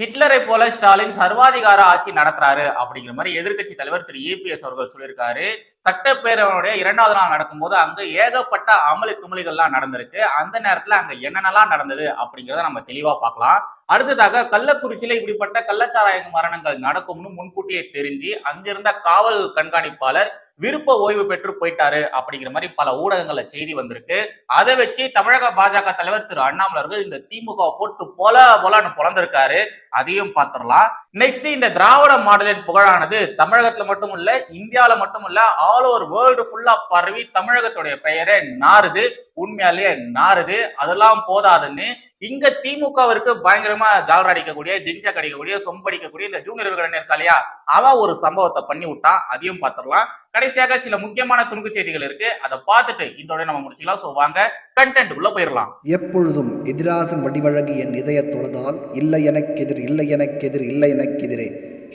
ஹிட்லரை போல ஸ்டாலின் சர்வாதிகார ஆட்சி நடத்துறாரு அப்படிங்கிற மாதிரி எதிர்க்கட்சி தலைவர் திரு ஏபிஎஸ் அவர்கள் சொல்லியிருக்காரு. சட்டப்பேரவையுடைய இரண்டாவது நாள் நடக்கும்போது அங்க ஏகப்பட்ட அமளி துமளிகள்லாம் நடந்திருக்கு. அந்த நேரத்துல அங்க என்னென்னலாம் நடந்தது அப்படிங்கிறத நம்ம தெளிவா பார்க்கலாம். அடுத்ததாக கள்ளக்குறிச்சியில இப்படிப்பட்ட கள்ளச்சாராய மரணங்கள் நடக்கும்னு முன்கூட்டியே தெரிஞ்சு அங்கிருந்த காவல் கண்காணிப்பாளர் விருப்ப ஓய்வு பெற்று போயிட்டாரு அப்படிங்கிற மாதிரி பல ஊடகங்கள்ல செய்தி வந்திருக்கு. அதை வச்சு தமிழக பாஜக தலைவர் திரு அண்ணாமலை அவர்கள் இந்த திமுக போட்டு போல போலன்னு பொழந்திருக்காரு அதையும் பார்த்துடலாம். நெக்ஸ்ட் இந்த திராவிட மாடலின் புகழானது தமிழகத்துல மட்டும் இல்ல இந்தியாவில மட்டும் இல்ல ஆல் ஓவர் வேர்ல்டு ஃபுல்லா பரவி தமிழகத்துடைய பெயரை நாறுது. உண்மையாலேயே நாறுது. அதெல்லாம் போதாதுன்னு இங்க திமுகவிற்கு பயங்கரமா ஜாலர் அடிக்கக்கூடிய ஜிஞ்சா கடிக்கக்கூடிய சொம்படிக்கக்கூடிய இந்த ஜூனியர் விகடன் இருக்கா இல்லையா? அவன் ஒரு சம்பவத்தை பண்ணி விட்டான் அதையும் பார்த்துடலாம். கடைசியாக சில முக்கியமான துணுக்கு செய்திகள் இருக்கு. அதை பார்த்துட்டு இதோட நம்ம முடிச்சுக்கலாம். சோ வாங்க கண்டென்ட் உள்ள போயிடலாம். எப்பொழுதும் எதிராசன் வடிவழகு என் இதய தொழுதால் இல்லை எனக்கெதிர் இல்லை எனக்கெதிர் இல்லை எனக்கெதிரே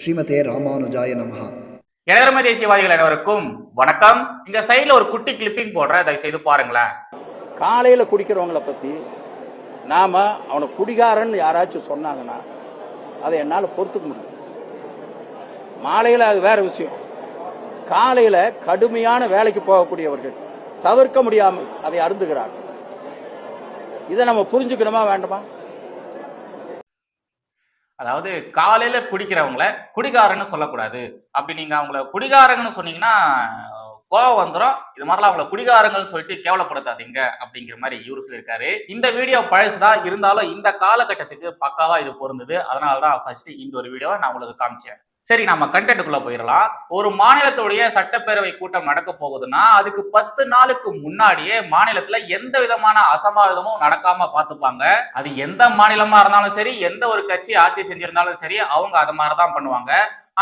ஸ்ரீமதே ராமானுஜாய நமஹா. இளரம தேசியவாதிகள் அனைவருக்கும் வணக்கம். இந்த சைடுல ஒரு குட்டி கிளிப்பிங் போடுறேன். தயவு செய்து பாருங்களேன். காலையில் குடிக்கிறவங்கள பற்றி நாம் அவனை குடிகாரன்னு யாராச்சும் சொன்னாங்கன்னா அதை என்னால் பொறுத்துக்க முடியும். மாலையில் அது வேற விஷயம். காலையில் கடுமையான வேலைக்கு போகக்கூடியவர்கள் தவிர்க்க முடியாமல் அதை அருந்துகிறார்கள். இதை நம்ம புரிஞ்சுக்கணுமா வேண்டுமா? அதாவது காலையில குடிக்கிறவங்கள குடிகாரன்னு சொல்லக்கூடாது. அப்படி நீங்க அவங்கள குடிகாரங்கன்னு சொன்னீங்கன்னா கோவம் வந்துடும் இது மாதிரிலாம் அவங்கள குடிகாரங்கள்னு சொல்லிட்டு கேவலப்படுத்தாதீங்க அப்படிங்கிற மாதிரி இவர் சொல்லியிருக்காரு. இந்த வீடியோ பழசுதான் இருந்தாலும் இந்த காலகட்டத்துக்கு பக்காவா இது பொருந்தது. அதனாலதான் ஃபர்ஸ்ட் இந்த ஒரு வீடியோவை நான் உங்களுக்கு காமிச்சேன். சரி நம்ம கண்டென்ட்டுக்குள்ள போயிடலாம். ஒரு மாநிலத்துடைய சட்டப்பேரவை கூட்டம் நடக்க போகுதுன்னா அதுக்கு பத்து நாளுக்கு முன்னாடியே மாநிலத்துல எந்த விதமான அசம்பாவிதமும் நடக்காம பாத்துப்பாங்க அது எந்த மாநிலமா இருந்தாலும் சரி எந்த ஒரு கட்சி ஆட்சி செஞ்சிருந்தாலும் சரி அவங்க அது மாதிரிதான் பண்ணுவாங்க.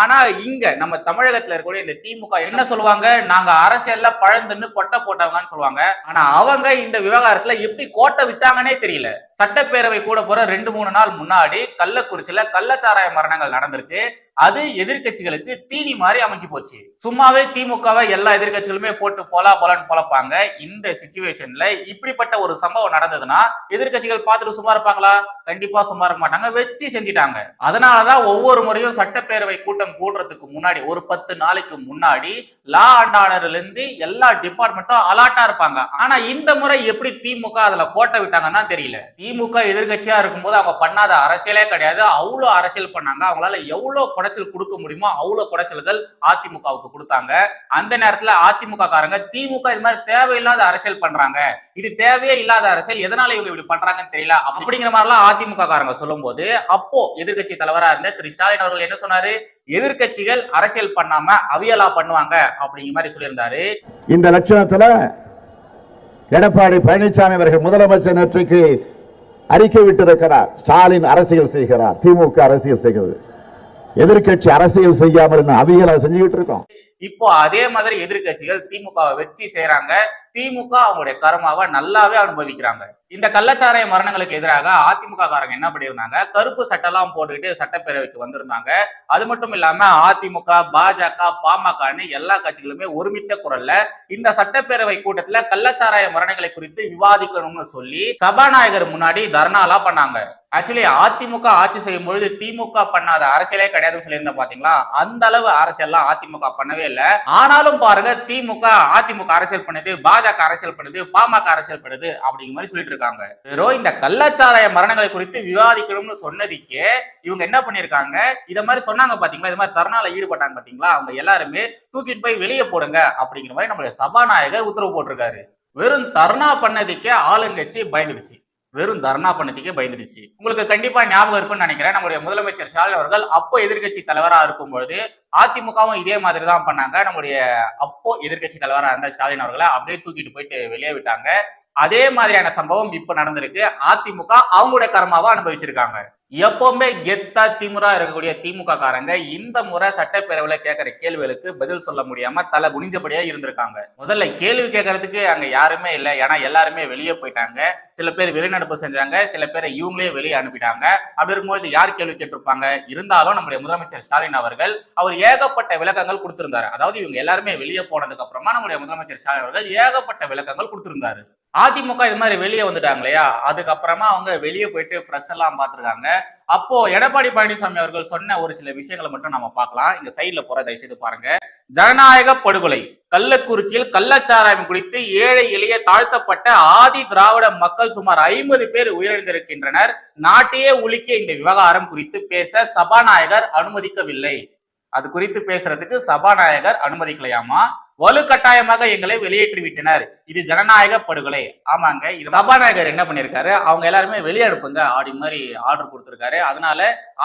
ஆனா இங்க நம்ம தமிழகத்துல இருக்கக்கூடிய இந்த திமுக என்ன சொல்லுவாங்க? நாங்க அரசியல்ல பழந்துன்னு கொட்டை போட்டவங்கன்னு சொல்லுவாங்க. ஆனா அவங்க இந்த விவகாரத்துல எப்படி கோட்டை விட்டாங்கன்னே தெரியல. சட்டப்பேரவை கூட போற ரெண்டு மூணு நாள் முன்னாடி கள்ளக்குறிச்சியில கள்ளச்சாராய மரணங்கள் நடந்திருக்கு. அது எதிர்க்கட்சிகளுக்கு தீனி மாதிரி அமைஞ்சு போச்சு. சும்மாவே திமுகவை எல்லா எதிர்க்கட்சிகளுமே போட்டு போலா போலான்னு பொழப்பாங்க. இந்த சுச்சுவேஷன்ல இப்படிப்பட்ட ஒரு சம்பவம் நடந்ததுன்னா எதிர்க்கட்சிகள் பார்த்துட்டு சும்மா இருப்பாங்களா? கண்டிப்பா சும்மா இருக்க மாட்டாங்க. வச்சு செஞ்சுட்டாங்க. அதனாலதான் ஒவ்வொரு முறையும் சட்டப்பேரவை கூட்டம் கூடுறதுக்கு முன்னாடி ஒரு பத்து நாளைக்கு முன்னாடி லா அண்ட் இருந்து எல்லா டிபார்ட்மெண்ட்டும் அலாட்டா இருப்பாங்க. ஆனா இந்த முறை எப்படி திமுக அதுல கோட்டை விட்டாங்கன்னா தெரியல. திமுக எதிர்கட்சியா இருக்கும்போது அவங்க பண்ணாத அரசியலே கிடையாது. அவ்வளவு அரசியல் பண்ணாங்க. அவங்களால எவ்வளவு குடைச்சல் கொடுக்க முடியுமோ அவ்வளவு குடைச்சல்கள் அதிமுகவுக்கு கொடுத்தாங்க. அந்த நேரத்துல அதிமுக காரங்க திமுக இது மாதிரி தேவையில்லாத அரசியல் பண்றாங்க. இது தேவையே இல்லாத அரசியல். எதனால இவங்க இப்படி பண்றாங்கன்னு தெரியல. அப்படிங்கிற மாதிரிலாம் அதிமுக காரங்க சொல்லும்போது அப்போ எதிர்க்கட்சி தலைவரா இருந்த திரு ஸ்டாலின் அவர்கள் என்ன சொன்னாரு? எதிர்க்கட்சிகள் அரசியல் பண்ணாம அவியலா பண்ணுவாங்க அப்படிங்கிற மாதிரி சொல்லியிருந்தாரு. இந்த லட்சணத்துல எடப்பாடி பழனிசாமி அவர்கள் முதலமைச்சர் நேற்றுக்கு அறிக்கை விட்டிருக்கிறார். ஸ்டாலின் அரசியல் செய்கிறார். திமுக அரசியல் செய்கிறது. எதிர்க்கட்சி அரசியல் செய்யாமல் அவிகளை அவியலா செஞ்சுக்கிட்டு இருக்கோம்? இப்போ அதே மாதிரி எதிர்க்கட்சிகள் திமுகவை வச்சு செய்யறாங்க. திமுக அவங்களுடைய கர்மாவை நல்லாவே அனுபவிக்கிறாங்க. இந்த கள்ளச்சாராய மரணங்களுக்கு எதிராக அதிமுக காரங்க என்ன பண்ணியிருந்தாங்க? கருப்பு சட்டெல்லாம் போட்டுக்கிட்டு சட்டப்பேரவைக்கு வந்திருந்தாங்க. அது மட்டும் இல்லாம அதிமுக பாஜக பாமகன்னு எல்லா கட்சிகளுமே ஒருமித்த குரல்ல இந்த சட்டப்பேரவை கூட்டத்துல கள்ளச்சாராய மரணங்களை குறித்து விவாதிக்கணும்னு சொல்லி சபாநாயகர் முன்னாடி தர்ணாலாம் பண்ணாங்க. ஆக்சுவலி அதிமுக ஆட்சி செய்யும் பொழுது திமுக பண்ணாத அரசியலே கிடையாதுன்னு சொல்லியிருந்தேன் பாத்தீங்களா? அந்த அளவு அரசியல்லாம் அதிமுக பண்ணவே இல்லை. ஆனாலும் பாருங்க திமுக அதிமுக அரசியல் பண்ணுது பாஜக அரசியல் பண்ணுது பாமக அரசியல் பண்ணுது அப்படிங்கிற மாதிரி சொல்லிட்டு இருக்காங்க. வெறும் இந்த கள்ளச்சாராய மரணங்களை குறித்து விவாதிக்கணும்னு சொன்னதுக்கே இவங்க என்ன பண்ணிருக்காங்க இத மாதிரி சொன்னாங்க பாத்தீங்களா? இது மாதிரி தர்ணால ஈடுபட்டாங்க பாத்தீங்களா? அவங்க எல்லாருமே தூக்கிட்டு போய் வெளியே போடுங்க அப்படிங்கிற மாதிரி நம்மளுடைய சபாநாயகர் உத்தரவு போட்டிருக்காரு. வெறும் தர்ணா பண்ணதுக்கே ஆளுங்கட்சி பயந்துடுச்சு. வெறும் தர்ணா பண்ணதுக்கே பயந்துடுச்சு. உங்களுக்கு கண்டிப்பா ஞாபகம் இருக்கும்னு நினைக்கிறேன். நம்மளுடைய முதலமைச்சர் ஸ்டாலின் அவர்கள் அப்போ எதிர்க்கட்சி தலைவரா இருக்கும் பொழுது அதிமுகவும் இதே மாதிரி தான் பண்ணாங்க. நம்முடைய அப்போ எதிர்க்கட்சி தலைவராக இருந்த ஸ்டாலின் அவர்களை அப்படியே தூக்கிட்டு போயிட்டு வெளியே விட்டாங்க. அதே மாதிரியான சம்பவம் இப்ப நடந்திருக்கு. அதிமுக அவங்களுடைய கர்மாவை அனுபவிச்சிருக்காங்க. எப்பவுமே கெத்தா திமுறா இருக்கக்கூடிய திமுக காரங்க இந்த முறை சட்டப்பேரவையில கேட்கிற கேள்விகளுக்கு பதில் சொல்ல முடியாம தலை குனிஞ்சபடியா இருந்திருக்காங்க. முதல்ல கேள்வி கேட்கறதுக்கு அங்க யாருமே இல்லை. ஏன்னா எல்லாருமே வெளியே போயிட்டாங்க. சில பேர் வெளிநடப்பு செஞ்சாங்க. சில பேரை இவங்களே வெளியே அனுப்பிட்டாங்க. அப்படி இருக்கும்போது யார் கேள்வி கேட்டிருப்பாங்க? இருந்தாலும் நம்முடைய முதலமைச்சர் ஸ்டாலின் அவர்கள் அவர் ஏகப்பட்ட விளக்கங்கள் கொடுத்திருந்தாரு. அதாவது இவங்க எல்லாருமே வெளியே போனதுக்கு அப்புறமா நம்முடைய முதலமைச்சர் ஸ்டாலின் அவர்கள் ஏகப்பட்ட விளக்கங்கள் கொடுத்திருந்தாரு. அதிமுக இது மாதிரி வெளியே வந்துட்டாங்க இல்லையா? அதுக்கப்புறமா அவங்க வெளியே போயிட்டு பிரஸ் எல்லாம் பார்த்துருக்காங்க. அப்போ எடப்பாடி பழனிசாமி அவர்கள் சொன்ன ஒரு சில விஷயங்களை மட்டும் நம்ம பார்க்கலாம். இங்க சைட்ல போற தயவு செய்து பாருங்க. ஜனநாயக படுகொலை. கள்ளக்குறிச்சியில் கள்ளச்சாராயம் குடித்து ஏழை எளிய தாழ்த்தப்பட்ட ஆதி திராவிட மக்கள் சுமார் ஐம்பது பேர் உயிரிழந்திருக்கின்றனர். நாட்டையே உலுக்கிய இந்த விவகாரம் குறித்து பேச சபாநாயகர் அனுமதிக்கவில்லை. அது குறித்து பேசுறதுக்கு சபாநாயகர் அனுமதிக்கலையாமா? வலுக்கட்டாயமாக எங்களை வெளியேற்றி விட்டனர். இது ஜனநாயக படுகொலை. ஆமாங்க இது சபாநாயகர் என்ன பண்ணிருக்காரு? அவங்க எல்லாருமே வெளியே அனுப்புங்க அப்படி மாதிரி ஆர்டர் கொடுத்துருக்காரு. அதனால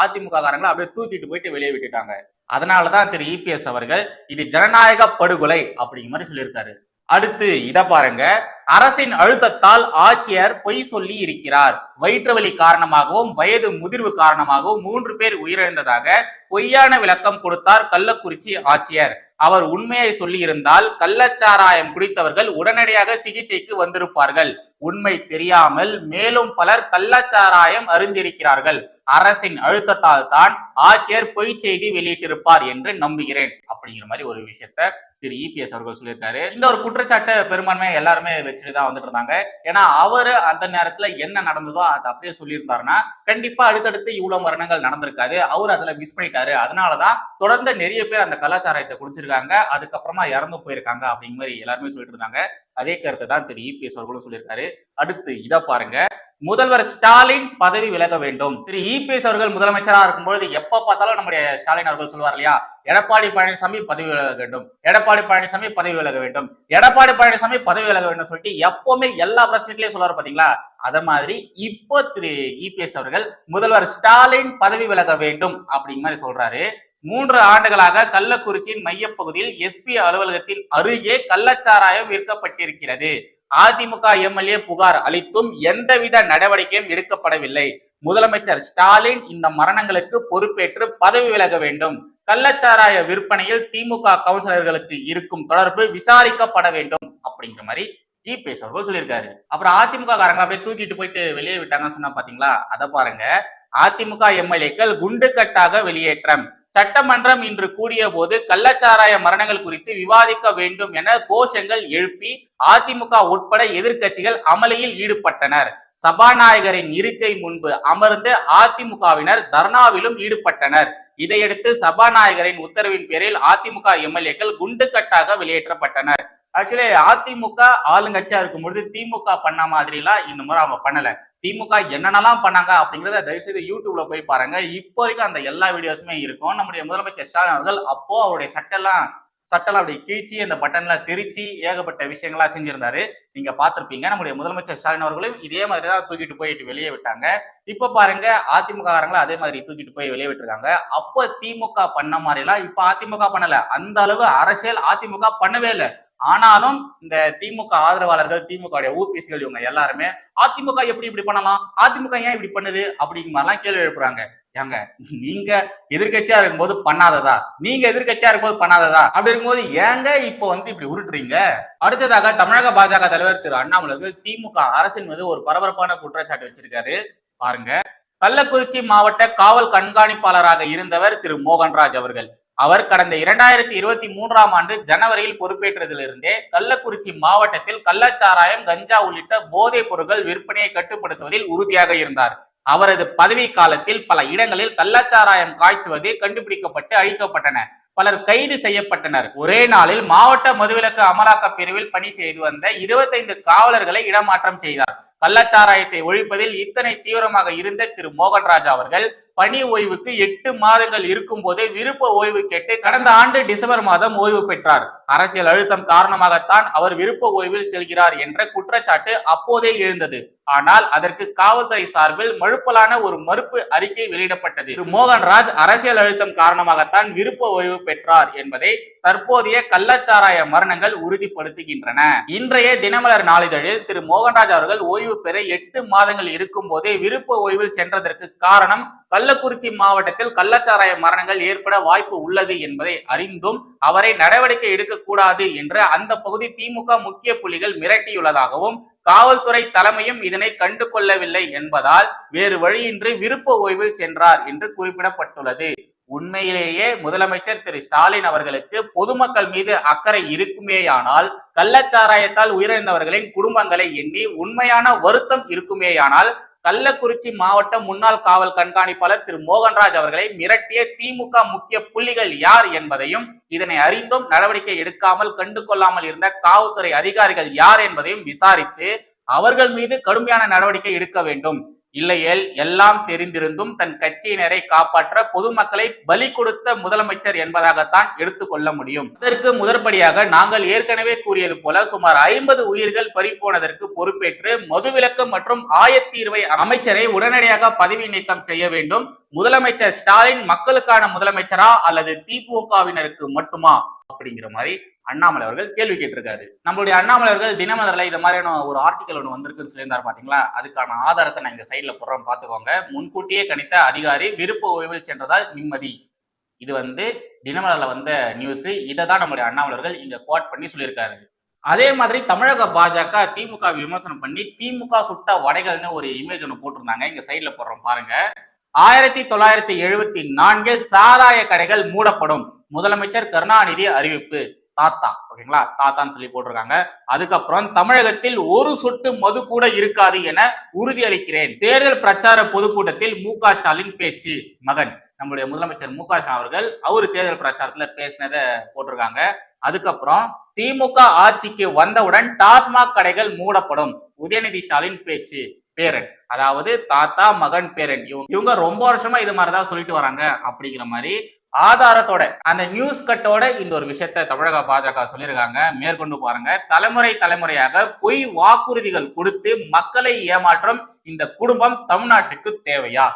அதிமுக காரங்களை அப்படியே தூக்கிட்டு போயிட்டு வெளியே விட்டுட்டாங்க. அதனாலதான் திரு இபிஎஸ் அவர்கள் இது ஜனநாயக படுகொலை அப்படிங்கிற மாதிரி சொல்லியிருக்காரு. அடுத்து இத பாருங்க. அரசின் அழுத்தத்தால் ஆட்சியர் பொய் சொல்லி இருக்கிறார். வயிற்று வலி காரணமாகவும் வயது முதிர்வு காரணமாகவும் மூன்று பேர் உயிரிழந்ததாக பொய்யான விளக்கம் கொடுத்தார் கள்ளக்குறிச்சி ஆட்சியர். அவர் உண்மையை சொல்லியிருந்தால் கள்ளச்சாராயம் குடித்தவர்கள் உடனடியாக சிகிச்சைக்கு வந்திருப்பார்கள். உண்மை தெரியாமல் மேலும் பலர் கள்ளச்சாராயம் அருந்திருக்கிறார்கள் அரசின் அழுத்தத்தால் தான் ஆட்சியர் பொய் செய்தி வெளியிட்டிருப்பார் என்று நம்புகிறேன். அப்படிங்கிற மாதிரி ஒரு விஷயத்த திரு இபிஎஸ் அவர்கள் சொல்லியிருக்காரு. இந்த ஒரு குற்றச்சாட்டை பெரும்பான்மை எல்லாருமே வச்சுட்டு தான் வந்துட்டு இருந்தாங்க. ஏன்னா அவரு அந்த நேரத்துல என்ன நடந்ததோ அதை அப்படியே சொல்லியிருந்தாருன்னா கண்டிப்பா அடுத்தடுத்து இவ்வளவு மரணங்கள் நடந்திருக்காது. அவர் அதுல மிஸ் பண்ணிட்டாரு. அதனாலதான் தொடர்ந்து நிறைய பேர் அந்த கலாச்சாரத்தை குடிச்சிருக்காங்க. அதுக்கப்புறமா இறந்து போயிருக்காங்க அப்படிங்கிற மாதிரி எல்லாருமே சொல்லிட்டு இருந்தாங்க. அதே கருத்தை தான் திரு இபிஎஸ் அவர்களும் சொல்லியிருக்காரு. அடுத்து இதை பாருங்க. முதல்வர் ஸ்டாலின் பதவி விலக வேண்டும். திரு இபிஎஸ் அவர்கள் முதலமைச்சராக இருக்கும்பொழுது எப்ப பார்த்தாலும் நம்முடைய ஸ்டாலின் அவர்கள் சொல்லுவார் இல்லையா? எடப்பாடி பழனிசாமி பதவி விலக வேண்டும். எடப்பாடி பழனிசாமி பதவி விலக வேண்டும். எடப்பாடி பழனிசாமி பதவி விலக வேண்டும் சொல்லிட்டு எப்பவுமே எல்லா பிரஸ் மீட்லயும் சொல்லுவாரு பாத்தீங்களா? அத மாதிரி இப்போ திரு இபிஎஸ் அவர்கள் முதல்வர் ஸ்டாலின் பதவி விலக வேண்டும் அப்படிங்கிற மாதிரி சொல்றாரு. மூன்று ஆண்டுகளாக கள்ளக்குறிச்சியின் மையப்பகுதியில் எஸ்பி அலுவலகத்தின் அருகே கள்ளச்சாராயம் விற்கப்பட்டிருக்கிறது. அதிமுக எம்எல்ஏ புகார் அளித்தும் எந்தவித நடவடிக்கையும் எடுக்கப்படவில்லை. முதலமைச்சர் ஸ்டாலின் இந்த மரணங்களுக்கு பொறுப்பேற்று பதவி விலக வேண்டும். கள்ளச்சாராய விற்பனையில் திமுக கவுன்சிலர்களுக்கு இருக்கும் தொடர்பு விசாரிக்கப்பட வேண்டும் அப்படிங்கிற மாதிரி இபிஎஸ் அவர்கள் சொல்லியிருக்காரு. அப்புறம் அதிமுக காரங்க அப்படியே தூக்கிட்டு போயிட்டு வெளியே விட்டாங்கன்னு சொன்னா பாத்தீங்களா? அதை பாருங்க. அதிமுக எம்எல்ஏக்கள் குண்டுக்கட்டாக வெளியேற்றம். சட்டமன்றம் இன்று கூடிய போது கள்ளச்சாராய மரணங்கள் குறித்து விவாதிக்க வேண்டும் என கோஷங்கள் எழுப்பி அதிமுக உட்பட எதிர்கட்சிகள் அமளியில் ஈடுபட்டனர். சபாநாயகரின் இருக்கை முன்பு அமர்ந்து அதிமுகவினர் தர்ணாவிலும் ஈடுபட்டனர். இதையடுத்து சபாநாயகரின் உத்தரவின் பேரில் அதிமுக எம்எல்ஏக்கள் குண்டுக்கட்டாக வெளியேற்றப்பட்டனர். ஆக்சுவலி அதிமுக ஆளுங்கட்சியா இருக்கும்பொழுது திமுக பண்ண மாதிரிலாம் இந்த முறை அவங்க பண்ணல. திமுக என்னென்னலாம் பண்ணாங்க அப்படிங்கிறத தயவுசெய்து யூடியூப்ல போய் பாருங்க. இப்போ வரைக்கும் அந்த எல்லா வீடியோஸுமே இருக்கும். நம்முடைய முதலமைச்சர் ஸ்டாலின் அவர்கள் அப்போ அவருடைய சட்டெல்லாம் சட்டெல்லாம் அப்படி கிழிச்சி அந்த பட்டன்ல திரிச்சு ஏகப்பட்ட விஷயங்களா செஞ்சிருந்தாரு. நீங்க பார்த்திருப்பீங்க. நம்முடைய முதலமைச்சர் ஸ்டாலின் அவர்களும் இதே மாதிரி தான் தூக்கிட்டு போயிட்டு வெளியே விட்டாங்க. இப்ப பாருங்க அதிமுக காரங்களும் அதே மாதிரி தூக்கிட்டு போய் வெளியே விட்டுருக்காங்க. அப்போ திமுக பண்ண மாதிரி எல்லாம் இப்ப அதிமுக பண்ணல. அந்த அளவு அரசியல் அதிமுக பண்ணவே இல்லை. ஆனாலும் இந்த திமுக ஆதரவாளர்கள் திமுக ஊபிசிகள் இவங்க எல்லாருமே அதிமுக எப்படி இப்படி பண்ணலாம்? அதிமுக ஏன் இப்படி பண்ணுது? அப்படிங்கிற மாதிரிலாம் கேள்வி எழுப்புறாங்க. ஏங்க நீங்க எதிர்க்கட்சியா இருக்கும்போது பண்ணாததா? நீங்க எதிர்க்கட்சியா இருக்கும்போது பண்ணாததா? அப்படி இருக்கும்போது ஏங்க இப்போ வந்து இப்படி உருட்டுறீங்க? அடுத்ததாக தமிழக பாஜக தலைவர் திரு அண்ணாமலை திமுக அரசின் மீது ஒரு பரபரப்பான குற்றச்சாட்டு வச்சிருக்காரு. பாருங்க. கள்ளக்குறிச்சி மாவட்ட காவல் கண்காணிப்பாளராக இருந்தவர் திரு மோகன்ராஜ் அவர்கள். அவர் கடந்த இரண்டாயிரத்தி இருபத்தி மூன்றாம் ஆண்டு ஜனவரியில் பொறுப்பேற்றதிலிருந்தே கள்ளக்குறிச்சி மாவட்டத்தில் கள்ளச்சாராயம் கஞ்சா உள்ளிட்ட போதைப் பொருட்கள் விற்பனையை கட்டுப்படுத்துவதில் உறுதியாக இருந்தார். அவரது பதவி காலத்தில் பல இடங்களில் கள்ளச்சாராயம் காய்ச்சுவது கண்டுபிடிக்கப்பட்டு அழிக்கப்பட்டன. பலர் கைது செய்யப்பட்டனர். ஒரே நாளில் மாவட்ட மதுவிலக்கு அமலாக்க பிரிவில் பணி செய்து வந்த இருபத்தைந்து காவலர்களை இடமாற்றம் செய்தார். கள்ளச்சாராயத்தை ஒழிப்பதில் இத்தனை தீவிரமாக இருந்த திரு மோகன்ராஜ் அவர்கள் பணி ஓய்வுக்கு எட்டு மாதங்கள் இருக்கும் போதே விருப்ப ஓய்வு கேட்டு கடந்த ஆண்டு டிசம்பர் மாதம் ஓய்வு பெற்றார். அரசியல் அழுத்தம் காரணமாகத்தான் அவர் விருப்ப ஓய்வில் செல்கிறார் என்ற குற்றச்சாட்டு அப்போதே எழுந்தது. ஆனால் அதற்கு காவல்துறை சார்பில் மழுப்பலான ஒரு மறுப்பு அறிக்கை வெளியிடப்பட்டது. திரு. மோகன்ராஜ் அரசியல் அழுத்தம் காரணமாகத்தான் விருப்ப ஓய்வு பெற்றார் என்பதை தற்போதைய கள்ளச்சாராய மரணங்கள் உறுதிப்படுத்துகின்றன. இன்றைய தினமலர் நாளிதழில் திரு. மோகன்ராஜ் அவர்கள் ஓய்வு பெற எட்டு மாதங்கள் இருக்கும் போதே விருப்ப ஓய்வில் சென்றதற்கு காரணம் கள்ளக்குறிச்சி மாவட்டத்தில் கள்ளச்சாராய மரணங்கள் ஏற்பட வாய்ப்பு உள்ளது என்பதை அறிந்தும் அவரை நடவடிக்கை எடுக்கக்கூடாது என்று அந்த பகுதி திமுக முக்கிய புள்ளிகள் மிரட்டியுள்ளதாகவும் காவல்துறை தலைமையும் இதனை கண்டு கொள்ளவில்லை என்பதால் வேறு வழியின்றி விருப்ப ஓய்வில் சென்றார் என்று குறிப்பிடப்பட்டுள்ளது. உண்மையிலேயே முதலமைச்சர் திரு. ஸ்டாலின் அவர்களுக்கு பொதுமக்கள் மீது அக்கறை இருக்குமேயானால் கள்ளச்சாராயத்தால் உயிரிழந்தவர்களின் குடும்பங்களை எண்ணி உண்மையான வருத்தம் இருக்குமேயானால் கள்ளக்குறிச்சி மாவட்ட முன்னாள் காவல் கண்காணிப்பாளர் திரு மோகன்ராஜ் அவர்களை மிரட்டிய திமுக முக்கிய புள்ளிகள் யார் என்பதையும் இதனை அறிந்தும் நடவடிக்கை எடுக்காமல் கண்டு கொள்ளாமல் இருந்த காவல்துறை அதிகாரிகள் யார் என்பதையும் விசாரித்து அவர்கள் மீது கடுமையான நடவடிக்கை எடுக்க வேண்டும். இல்லையேல் எல்லாம் தெரிந்திருந்தும் தன் கட்சியினரை காப்பாற்ற பொதுமக்களை பலி கொடுத்த முதலமைச்சர் என்பதாகத்தான் எடுத்துக்கொள்ள முடியும். இதற்கு முதற்படியாக நாங்கள் ஏற்கனவே கூறியது போல சுமார் ஐம்பது உயிர்கள் பறிப்போனதற்கு பொறுப்பேற்று மதுவிலக்கு மற்றும் ஆயத்தீர்வை அமைச்சரை உடனடியாக பதவி நீக்கம் செய்ய வேண்டும். முதலமைச்சர் ஸ்டாலின் மக்களுக்கான முதலமைச்சரா அல்லது திமுகவினருக்கு மட்டுமா? அப்படிங்கிற மாதிரி அண்ணாமலை அவர்கள் கேள்வி கேட்டிருக்காரு. நம்மளுடைய அண்ணாமலை அவர்கள் தினமலர்ல இந்த மாதிரியான ஒரு ஆர்டிக்கல் ஒன்று வந்திருக்குன்னு சொல்லியிருந்தாரு பாத்தீங்களா? அதுக்கான ஆதாரத்தை நான் இந்த சைட்ல போடுறோம் பார்த்துக்கோங்க முன்கூட்டியே கணித்த அதிகாரி விருப்ப ஓய்வில் சென்றதால் நிம்மதி. இது வந்து தினமலர்ல வந்த நியூஸ் இதை தான் நம்மளுடைய அண்ணாமலர்கள் இங்க கோட் பண்ணி சொல்லியிருக்காரு. அதே மாதிரி தமிழக பாஜக திமுக விமர்சனம் பண்ணி திமுக சுட்ட வடைகள்னு ஒரு இமேஜ் ஒன்று போட்டிருந்தாங்க. இங்க சைட்ல போடுறோம் பாருங்க. ஆயிரத்தி தொள்ளாயிரத்தி எழுபத்தி நான்கில் சாராய கடைகள் மூடப்படும். முதலமைச்சர் கருணாநிதி அறிவிப்பு. தாத்தா ஓகேங்களா? தாத்தான்னு சொல்லி போட்டிருக்காங்க. அதுக்கப்புறம் தமிழகத்தில் ஒரு சொட்டு மது கூட இருக்காது என உறுதியளிக்கிறேன். தேர்தல் பிரச்சார பொதுக்கூட்டத்தில் மு க ஸ்டாலின் பேச்சு. மகன் நம்முடைய முதலமைச்சர் மு க ஸ்டாலின் அவர்கள் அவரு தேர்தல் பிரச்சாரத்துல பேசினதை போட்டிருக்காங்க. அதுக்கப்புறம் திமுக ஆட்சிக்கு வந்தவுடன் டாஸ்மாக் கடைகள் மூடப்படும். உதயநிதி ஸ்டாலின் பேச்சு. பேரன் அதாவது தாத்தா மகன் பேரன் இவங்க இவங்க ரொம்ப வருஷமா இது மாதிரிதான் சொல்லிட்டு வராங்க அப்படிங்கிற மாதிரி ஆதாரத்தோட அந்த நியூஸ் கட்டோட இந்த ஒரு விஷயத்த தமிழக பாஜக சொல்லியிருக்காங்க. மேற்கொண்டு பாருங்க. தலைமுறை தலைமுறையாக பொய் வாக்குறுதிகள் கொடுத்து மக்களை ஏமாற்றும் இந்த குடும்பம் தமிழ்நாட்டுக்கு தேவையா?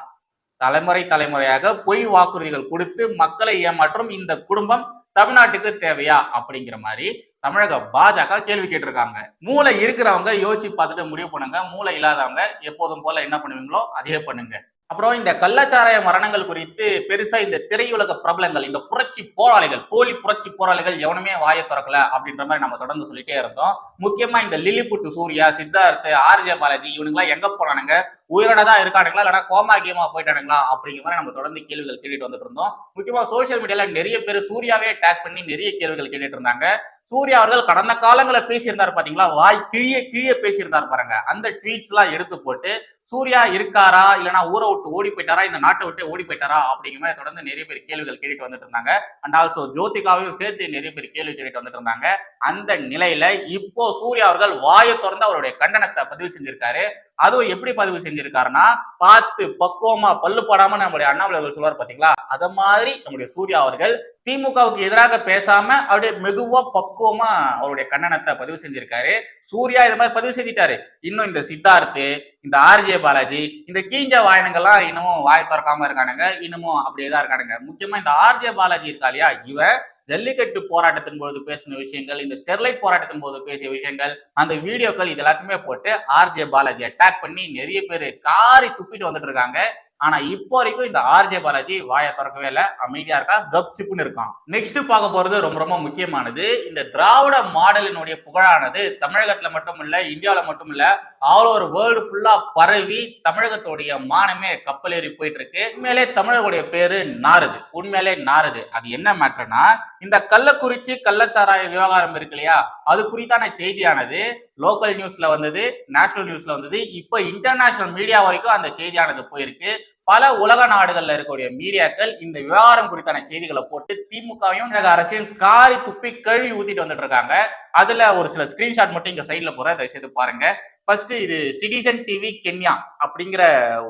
தலைமுறை தலைமுறையாக பொய் வாக்குறுதிகள் கொடுத்து மக்களை ஏமாற்றும் இந்த குடும்பம் தமிழ்நாட்டுக்கு தேவையா? அப்படிங்கிற மாதிரி தமிழக பாஜக கேள்வி கேட்டிருக்காங்க. மூளை இருக்கிறவங்க யோசிச்சு பார்த்துட்டு முடிவு பண்ணுங்க. மூளை இல்லாதவங்க எப்போதும் போல என்ன பண்ணுவீங்களோ அதே பண்ணுங்க. அப்புறம் இந்த கள்ளச்சாராய மரணங்கள் குறித்து பெருசா இந்த திரையுலக பிரபலங்கள் இந்த புரட்சி போராளிகள் போலி புரட்சி போராளிகள் எவனுமே வாயை திறக்கல அப்படின்ற மாதிரி நம்ம தொடர்ந்து சொல்லிட்டே இருந்தோம். முக்கியமா இந்த லிலிபுட்டு சூர்யா சித்தார்த் ஆர்ஜே பாலாஜி இவனுங்களாம் எங்க போறானுங்க உயிரோட தான் இருக்கானுங்களா? இல்லைன்னா கோமா கேமா போயிட்டானுங்களா? அப்படிங்கிற மாதிரி நம்ம தொடர்ந்து கேள்விகள் கேட்டுட்டு வந்துட்டு இருந்தோம். முக்கியமா சோசியல் மீடியால நிறைய பேர் சூர்யாவே டேக் பண்ணி நிறைய கேள்விகள் கேட்டுட்டு இருந்தாங்க. சூர்யா அவர்கள் கடந்த காலங்களை பேசியிருந்தார் பாத்தீங்களா? வாய் கிழிய கிழிய பேசியிருந்தார் பாருங்க. அந்த ட்வீட்ஸ் எல்லாம் எடுத்து போட்டு சூர்யா இருக்காரா? இல்லைனா ஊரை விட்டு ஓடி போயிட்டாரா? இந்த நாட்டை விட்டு ஓடி போயிட்டாரா? அப்படிங்கிற மாதிரி தொடர்ந்து நிறைய பேர் கேள்விகள் கேட்டுட்டு வந்துட்டு இருந்தாங்க. அண்ட் ஆல்சோ ஜோதிகாவையும் சேர்த்து நிறைய பேர் கேள்வி கேட்டுட்டு வந்துட்டு இருந்தாங்க. அந்த நிலையில இப்போ சூர்யா அவர்கள் வாயை திறந்து அவருடைய கண்டனத்தை பதிவு செஞ்சிருக்காரு. அதுவும் எப்படி பதிவு செஞ்சிருக்காருன்னா பார்த்து பக்குவமா பல்லு போடாம நம்முடைய அண்ணாமலை அவர்கள் சொல்வார் பாத்தீங்களா? அத மாதிரி நம்முடைய சூர்யா அவர்கள் திமுகவுக்கு எதிராக பேசாம அப்படியே மெதுவா பக்குவமா அவருடைய கண்டனத்தை பதிவு செஞ்சிருக்காரு. சூர்யா இது மாதிரி பதிவு செஞ்சிட்டாரு. இன்னும் இந்த சித்தார்த்து இந்த ஆர்ஜே பாலாஜி இந்த கீஞ்ச வாயனங்கள்லாம் இன்னமும் வாய் திறக்காம இருக்கானுங்க இன்னமும் அப்படியே தான் இருக்கானுங்க. முக்கியமா இந்த ஆர்ஜே பாலாஜி இருக்கா இல்லையா? இவ ஜல்லிக்கட்டு போராட்டத்தின் போது பேசின விஷயங்கள் இந்த ஸ்டெர்லைட் போராட்டத்தின் போது பேசிய விஷயங்கள் அந்த வீடியோக்கள் இது எல்லாத்தையுமே போட்டு ஆர்ஜே பாலாஜி அட்டாக் பண்ணி நிறைய பேர் காரி துப்பிட்டு வந்துட்டு இருக்காங்க. ஆனா இப்போ வரைக்கும் இந்த ஆர்ஜே பாலாஜி வாயை திறக்கவே இல்லை அமைதியா இருக்கா? கப் சிப்புன்னு இருக்கான். நெக்ஸ்ட் பார்க்க போறது ரொம்ப ரொம்ப முக்கியமானது. இந்த திராவிட மாடலினுடைய புகழானது தமிழகத்துல மட்டும் இல்ல இந்தியாவில மட்டும் இல்ல ஆல் ஓவர் வேர்ல்டு ஃபுல்லா பரவி தமிழகத்துடைய மானமே கப்பலேறி போயிட்டு இருக்கு உண்மையிலே தமிழர்களுடைய பேரு நாறுது உண்மையிலே நாறுது அது என்ன மேட்டர்னா இந்த கள்ளக்குறிச்சி கள்ளச்சாராய விவகாரம் இருக்கு இல்லையா? அது குறித்தான செய்தியானது லோக்கல் நியூஸ்ல வந்தது நேஷனல் நியூஸ்ல வந்தது. இப்போ இன்டர்நேஷனல் மீடியா வரைக்கும் அந்த செய்தியானது போயிருக்கு. பல உலக நாடுகள்ல இருக்கக்கூடிய மீடியாக்கள் இந்த விவகாரம் குறித்தான செய்திகளை போட்டு திமுகவையும் அரசியல் காரி துப்பி கழுவி ஊத்திட்டு வந்துட்டு இருக்காங்க. அதுல ஒரு சில ஸ்கிரீன்ஷாட் மட்டும் இங்க சைட்ல போற தயவு செய்து பாருங்க. ஃபர்ஸ்ட் இது சிட்டிசன் டிவி கென்யா அப்படிங்கிற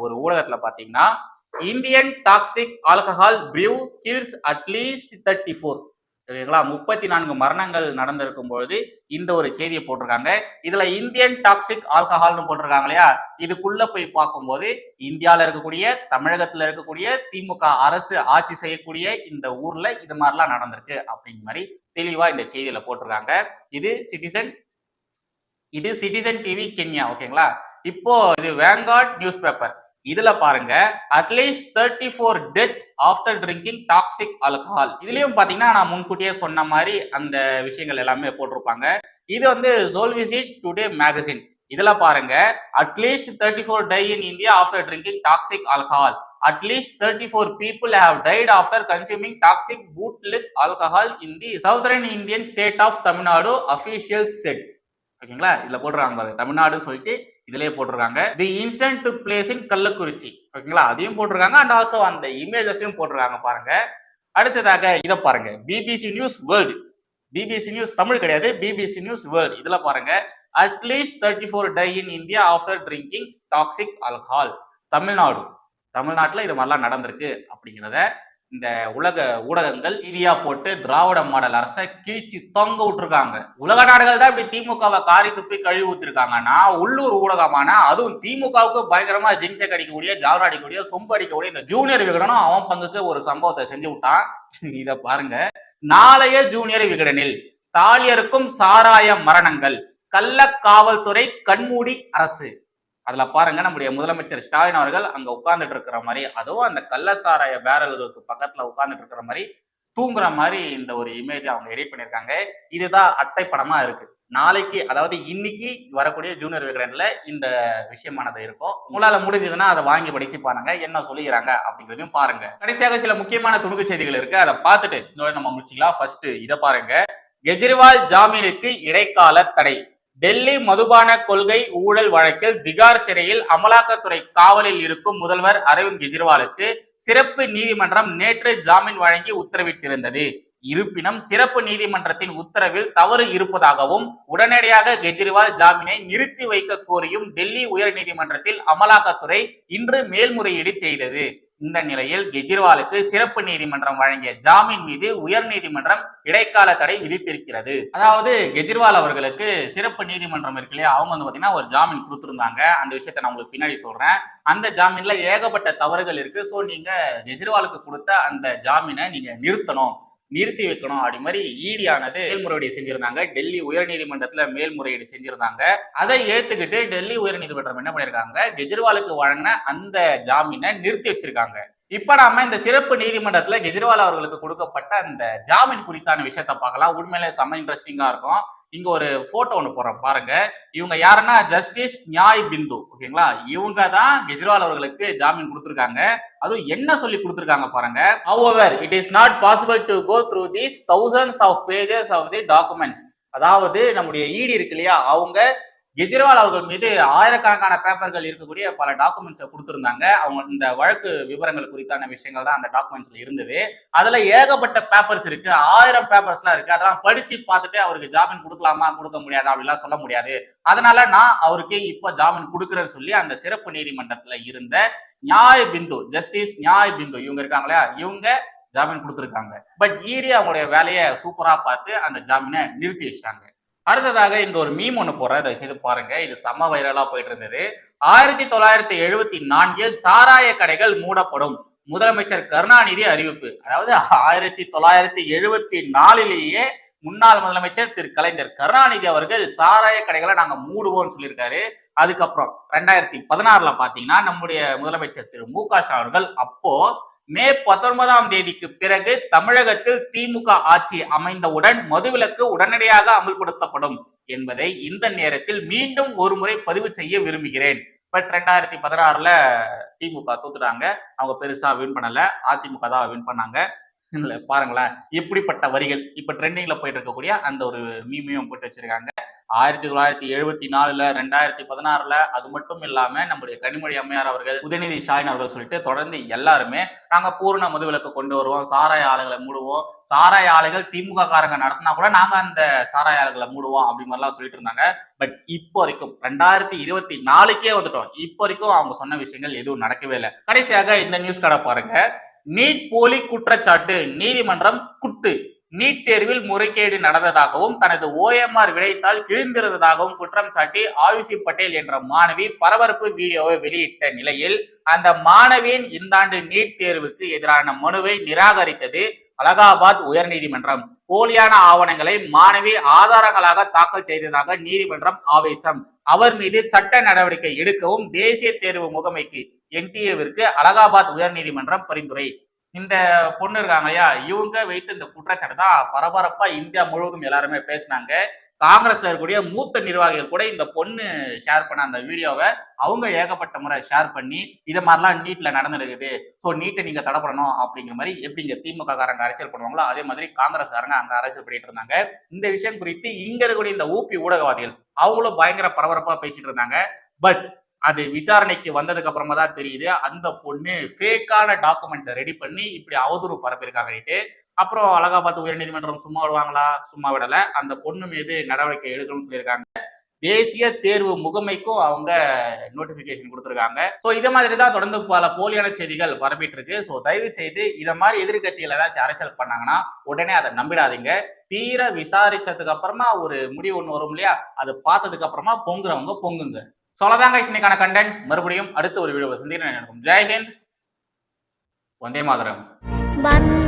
ஒரு ஊடகத்துல பாத்தீங்கன்னா Indian toxic alcohol brew kills at least thirty four ஓகேங்களா முப்பத்தி நான்கு மரணங்கள் நடந்திருக்கும் பொழுது இந்த ஒரு செய்தியை போட்டிருக்காங்க. இதுல இந்தியன் டாக்ஸிக் ஆல்கஹால்னு போட்டிருக்காங்க இல்லையா? இதுக்குள்ள போய் பார்க்கும்போது இந்தியாவில் இருக்கக்கூடிய தமிழகத்துல இருக்கக்கூடிய திமுக அரசு ஆட்சி செய்யக்கூடிய இந்த ஊர்ல இது மாதிரிலாம் நடந்திருக்கு அப்படிங்கிற மாதிரி தெளிவா இந்த செய்தியில போட்டிருக்காங்க. இது சிட்டிசன் இது சிட்டிசன் டிவி கென்யா ஓகேங்களா? இப்போ இது வேங்கார்ட் நியூஸ் பேப்பர் இதுல பாருங்க at least thirty four death after drinking toxic alcohol இதுலயும் பாத்தீங்கன்னா நான் முன்கூட்டியே சொன்ன மாதிரி அந்த விஷயங்கள் எல்லாமே போட்டிருப்பாங்க. இது வந்து சோல் விசிட் டுடே மேகசின் இதுல பாருங்க at least thirty four die in India after drinking toxic alcohol at least thirty four people have died after consuming toxic bootleg alcohol in the southern Indian state of Tamil Nadu official said ஓகேங்களா இதுல போடுறாங்க பாருங்க தமிழ்நாடு சொல்லிட்டு இதுலயே போட்டிருக்காங்க. The incident took place in Kallakurichi ஓகேங்களா? அதையும் போட்டிருக்காங்க. அண்ட் ஆல்சோ அந்த இமேஜஸையும் போட்டிருக்காங்க பாருங்க. அடுத்ததாக இதை பாருங்க. BBC News World BBC News Tamil கிடையாது. பிபிசி நியூஸ் வேர்ல்டு இதுல பாருங்க. At least thirty four die in India after drinking toxic alcohol Tamil Nadu. தமிழ்நாட்டில் இது மாதிரிலாம் நடந்திருக்கு அப்படிங்கிறத இந்த உலக ஊடகங்கள் இரியா போட்டு திராவிட மாடல் அரசை கீழ்ச்சி தொங்க விட்டுருக்காங்க. உலக நாடுகள் தான் இப்படி திமுகவை காரி துப்பி கழுவி ஊத்திருக்காங்க. நான் உள்ளூர் ஊடகமான அதுவும் திமுகவுக்கு பயங்கரமா ஜிங்செக் அடிக்கக்கூடிய ஜாலர் அடிக்கக்கூடிய சொம்பு அடிக்கக்கூடிய இந்த ஜூனியர் விகடனும் அவன் பங்குக்கு ஒரு சம்பவத்தை செஞ்சு விட்டான். இத பாருங்க. நாளைய ஜூனியர் விகடனில் தாலியருக்கும் சாராய மரணங்கள். கள்ள காவல்துறை கண்மூடி அரசு. அதுல பாருங்க நம்முடைய முதலமைச்சர் ஸ்டாலின் அவர்கள் அங்க உட்கார்ந்துட்டு இருக்கிற மாதிரி அதுவும் அந்த கள்ளசாராய பேரல்களுக்கு பக்கத்துல உட்கார்ந்துட்டு இருக்கிற மாதிரி தூங்குற மாதிரி இந்த ஒரு இமேஜ் அவங்க எடிட் பண்ணியிருக்காங்க. இதுதான் அட்டை படமா இருக்கு. நாளைக்கு அதாவது இன்னைக்கு வரக்கூடிய ஜூனியர் விகடன்ல இந்த விஷயமானது இருக்கும். உங்களால முடிஞ்சதுன்னா அதை வாங்கி படிச்சு பாருங்க. என்ன சொல்லிக்கிறாங்க அப்படிங்கிறதையும் பாருங்க. கடைசியாக சில முக்கியமான துணுக்கு செய்திகள் இருக்கு. அதை பார்த்துட்டு நம்ம முடிச்சுக்கலாம். ஃபர்ஸ்ட் இதை பாருங்க. கெஜ்ரிவால் ஜாமீனுக்கு இடைக்கால தடை. டெல்லி மதுபான கொள்கை ஊழல் வழக்கில் திகார் சிறையில் அமலாக்கத்துறை காவலில் இருக்கும் முதல்வர் அரவிந்த் கெஜ்ரிவாலுக்கு சிறப்பு நீதிமன்றம் நேற்று ஜாமீன் வழங்கி உத்தரவிட்டிருந்தது. இருப்பினும் சிறப்பு நீதிமன்றத்தின் உத்தரவில் தவறு இருப்பதாகவும் உடனடியாக கெஜ்ரிவால் ஜாமீனை நிறுத்தி வைக்க கோரியும் டெல்லி உயர் நீதிமன்றத்தில் அமலாக்கத்துறை இன்று மேல்முறையீடு செய்தது. இந்த நிலையில் கெஜ்ரிவாலுக்கு சிறப்பு நீதிமன்றம் வழங்கிய ஜாமீன் மீது உயர் நீதிமன்றம் இடைக்கால தடை விதித்திருக்கிறது. அதாவது கெஜ்ரிவால் அவர்களுக்கு சிறப்பு நீதிமன்றம் இருக்கு இல்லையா? அவங்க வந்து பாத்தீங்கன்னா ஒரு ஜாமீன் கொடுத்திருந்தாங்க. அந்த விஷயத்தை நான் உங்களுக்கு பின்னாடி சொல்றேன். அந்த ஜாமீன்ல ஏகப்பட்ட தவறுகள் இருக்கு. சோ நீங்க கெஜ்ரிவாலுக்கு கொடுத்த அந்த ஜாமீனை நீங்க நிறுத்தணும். நிறுத்தி வைக்கணும் அப்படி மாதிரி ஈடியானது மேல்முறையீடு செஞ்சிருந்தாங்க. டெல்லி உயர்நீதிமன்றத்துல மேல்முறையீடு செஞ்சிருந்தாங்க. அதை ஏத்துக்கிட்டு டெல்லி உயர்நீதிமன்றம் என்ன பண்ணிருக்காங்க? கெஜ்ரிவாலுக்கு வழங்கின அந்த ஜாமீனை நிறுத்தி வச்சிருக்காங்க. இப்ப நாம இந்த சிறப்பு நீதிமன்றத்துல கெஜ்ரிவால் அவர்களுக்கு கொடுக்கப்பட்ட அந்த ஜாமீன் குறித்தான விஷயத்த பார்க்கலாம். உண்மையிலே செம்ம இன்ட்ரெஸ்டிங்கா இருக்கும். இங்க ஒரு போட்டோ ஒன்று போடுறோம் பாருங்க. இவங்க யாருன்னா ஜஸ்டிஸ் நியாய் பிந்து ஓகேங்களா? இவங்க தான் கெஜ்ரிவால் அவர்களுக்கு ஜாமீன் கொடுத்துருக்காங்க. அதுவும் என்ன சொல்லி கொடுத்துருக்காங்க பாருங்க. However it is not possible to go through these thousands of pages of the documents அதாவது நம்முடைய ஈடி இருக்கு இல்லையா? அவங்க கெஜ்ரிவால் அவர்கள் மீது ஆயிரக்கணக்கான பேப்பர்கள் இருக்கக்கூடிய பல டாக்குமெண்ட்ஸை கொடுத்துருந்தாங்க. அவங்க இந்த வழக்கு விவரங்கள் குறித்தான விஷயங்கள் தான் அந்த டாக்குமெண்ட்ஸ்ல இருந்தது. அதுல ஏகப்பட்ட பேப்பர்ஸ் இருக்கு. ஆயிரம் பேப்பர்ஸ்லாம் இருக்கு. அதெல்லாம் படிச்சு பார்த்துட்டு அவருக்கு ஜாமீன் கொடுக்கலாமா கொடுக்க முடியாதா அப்படிலாம் சொல்ல முடியாது. அதனால நான் அவருக்கு இப்ப ஜாமீன் கொடுக்குறேன்னு சொல்லி அந்த சிறப்பு நீதிமன்றத்துல இருந்த நியாய பிந்து ஜஸ்டிஸ் நியாய பிந்து இவங்க இருக்காங்களா இவங்க ஜாமீன் கொடுத்துருக்காங்க. பட் இடி அவங்களுடைய வேலையை சூப்பரா பார்த்து அந்த ஜாமீனை நிறுத்தி வச்சிட்டாங்க. அடுத்ததாக இங்க ஒரு மீம் ஒன்று போடுறேன். தயவு செய்து பாருங்க. இது செம்ம வைரலா போயிட்டு இருந்தது ஆயிரத்தி தொள்ளாயிரத்தி எழுபத்தி நான்கில் சாராய கடைகள் மூடப்படும். முதலமைச்சர் கருணாநிதி அறிவிப்பு. அதாவது ஆயிரத்தி தொள்ளாயிரத்தி எழுபத்தி நாலிலேயே முன்னாள் முதலமைச்சர் திரு கலைஞர் கருணாநிதி அவர்கள் சாராய கடைகளை நாங்க மூடுவோம்னு சொல்லியிருக்காரு. அதுக்கப்புறம் ரெண்டாயிரத்தி பதினாறுல பாத்தீங்கன்னா நம்முடைய முதலமைச்சர் திரு மு க ஸ்டாலின் அவர்கள் அப்போ மே பத்தொன்பதாம் தேதிக்கு பிறகு தமிழகத்தில் திமுக ஆட்சி அமைந்தவுடன் மதுவிலக்கு உடனடியாக அமல்படுத்தப்படும் என்பதை இந்த நேரத்தில் மீண்டும் ஒரு முறை பதிவு செய்ய விரும்புகிறேன். பட் ரெண்டாயிரத்தி பதினாறுல திமுக தூத்துட்டாங்க. அவங்க பெருசா வின் பண்ணல. அதிமுக தான் வின் பண்ணாங்க. பாருங்களேன் இப்படிப்பட்ட வரிகள் இப்ப ட்ரெண்டிங்ல போயிட்டு இருக்கக்கூடிய அந்த ஒரு மீமையும் போட்டு வச்சிருக்காங்க. ஆயிரத்தி தொள்ளாயிரத்தி எழுபத்தி நாலுல ரெண்டாயிரத்தி பதினாறுல அது மட்டும் இல்லாம நம்முடைய கனிமொழி அம்மையார் அவர்கள் உதயநிதி ஸ்டாலின் அவர்கள் சொல்லிட்டு தொடர்ந்து எல்லாருமே நாங்க பூர்ண மதுவிலக்கு கொண்டு வருவோம் சாராய ஆலைகளை மூடுவோம். சாராய ஆலைகள் திமுக காரங்க நடத்தினா கூட நாங்க அந்த சாராய ஆலைகளை மூடுவோம் அப்படி மாதிரிலாம் சொல்லிட்டு இருந்தாங்க. பட் இப்போ வரைக்கும் ரெண்டாயிரத்தி இருபத்தி நாலுக்கே வந்துட்டோம். இப்போ வரைக்கும் அவங்க சொன்ன விஷயங்கள் எதுவும் நடக்கவே இல்லை. கடைசியாக இந்த நியூஸ் கடை பாருங்க. நீட் போலி குற்றச்சாட்டு நீதிமன்றம் குட்டு. நீட் தேர்வில் முறைகேடு நடந்ததாகவும் தனது ஓஎம்ஆர் விடைத்தால் கிழிந்திருந்ததாகவும் குற்றம் சாட்டி ஆயுஷி பட்டேல் என்ற மாணவி பரபரப்பு வீடியோவை வெளியிட்ட நிலையில் அந்த மாணவியின் இந்த ஆண்டு நீட் தேர்வுக்கு எதிரான மனுவை நிராகரித்தது அலகாபாத் உயர்நீதிமன்றம். போலியான ஆவணங்களை மாணவி ஆதாரங்களாக தாக்கல் செய்ததாக நீதிமன்றம் ஆவேசம். அவர் மீது சட்ட நடவடிக்கை எடுக்கவும் தேசிய தேர்வு முகமைக்கு என்டிஏவிற்கு அலகாபாத் உயர்நீதிமன்றம் பரிந்துரை. இந்த பொண்ணு இருக்காங்க இல்லையா இவங்க வைத்து இந்த குற்றச்சாட்டு தான் பரபரப்பா இந்தியா முழுவதும் எல்லாருமே பேசினாங்க. காங்கிரஸ்ல இருக்கக்கூடிய மூத்த நிர்வாகிகள் கூட இந்த பொண்ணு ஷேர் பண்ண அந்த வீடியோவை அவங்க ஏகப்பட்ட முறை ஷேர் பண்ணி இது மாதிரிலாம் நீட்ல நடந்துருக்குது. ஸோ நீட்டை நீங்க தடை பண்ணணும் அப்படிங்கிற மாதிரி எப்படி இங்க திமுக காரங்க அரசியல் பண்ணுவாங்களோ அதே மாதிரி காங்கிரஸ் காரங்க அங்க அரசியல் பண்ணிட்டு இருந்தாங்க. இந்த விஷயம் குறித்து இங்க இருக்கக்கூடிய இந்த ஊபி ஊடகவாதிகள் அவங்களும் பயங்கர பரபரப்பா பேசிட்டு இருந்தாங்க. பட் அது விசாரணைக்கு வந்ததுக்கு அப்புறமா தான் தெரியுது. அந்த பொண்ணு ஃபேக்கான டாக்குமெண்ட் ரெடி பண்ணி இப்படி அவதூறு பரப்பியிருக்காங்கன்ட்டு அப்புறம் அலகாபாத் உயர்நீதிமன்றம் சும்மா விடுவாங்களா? சும்மா விடல. அந்த பொண்ணு மீது நடவடிக்கை எடுக்கணும்னு சொல்லியிருக்காங்க. தேசிய தேர்வு முகமைக்கும் அவங்க நோட்டிபிகேஷன் கொடுத்துருக்காங்க. ஸோ இதே மாதிரி தான் தொடர்ந்து பல போலியான செய்திகள் பரப்பிட்டு இருக்கு ஸோ தயவு செய்து இதை மாதிரி எதிர்கட்சிகள் ஏதாச்சும் அரசியல் பண்ணாங்கன்னா உடனே அதை நம்பிடாதீங்க. தீர விசாரிச்சதுக்கு அப்புறமா ஒரு முடிவு ஒன்று வரும் இல்லையா? அது பார்த்ததுக்கு அப்புறமா பொங்குறவங்க பொங்குங்க. ஸோ அவ்வளோதாங்க இன்னைக்கான கண்டென்ட் மறுபடியும் அடுத்த ஒரு வீடியோ சந்திக்கிறேன். ஜெய்ஹிந்த் வந்தே மாதரம். வந்த